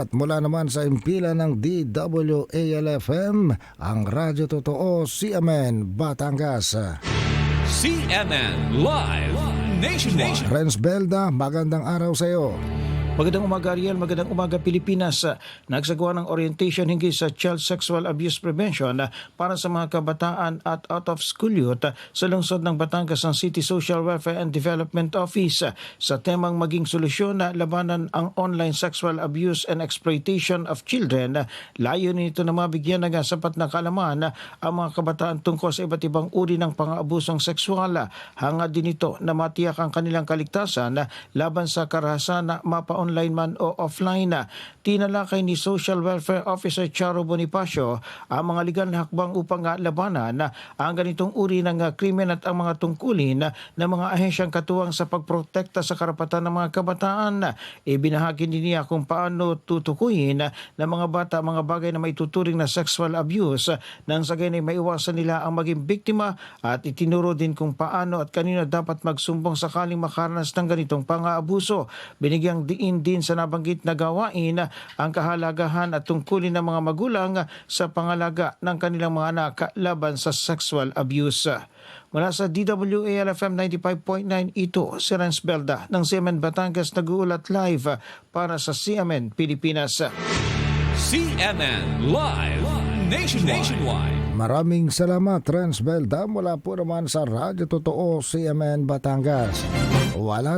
At mula naman sa impila ng DWALFM, ang Radyo Totoo, CMN, Batangas. CNN Live Nationwide. Renz Belda, magandang araw sa iyo. Magandang umaga Ariel, magandang umaga Pilipinas. Nagsagawa ng orientation hinggil sa child sexual abuse prevention para sa mga kabataan at out of school youth sa lungsod ng Batangas ng City Social Welfare and Development Office sa temang maging solusyon na labanan ang online sexual abuse and exploitation of children. Layo nito na mabigyan ng sapat na kaalaman ang mga kabataan tungkol sa iba't ibang uri ng pang-aabusong sexual. Hanga din ito na matiyak ang kanilang kaligtasan laban sa karahasan na mapa-online man o offline. Tinalakay ni Social Welfare Officer Charo Bonifacio ang mga legal na hakbang upang labanan ang ganitong uri ng krimen at ang mga tungkulin ng mga ahensyang katuwang sa pagprotekta sa karapatan ng mga kabataan. Ibinahagi din niya kung paano tutukuyin ng mga bata mga bagay na may tuturing na sexual abuse nang sa ganyan ay maiwasan nila ang maging biktima at itinuro din kung paano at kanino dapat magsumbong sakaling makaranas ng ganitong pang-aabuso. Binigyang diin din sa nabanggit na gawain ang kahalagahan at tungkulin ng mga magulang sa pangalaga ng kanilang mga anak laban sa sexual abuse. Mula sa DWALFM 95.9 ito si Renz Belda ng CMN Batangas nag-uulat live para sa CMN Pilipinas. CNN Live Nationwide. Maraming salamat, Renz Belda, mula po naman sa Radyo Totoo, CMN, Batangas. Wala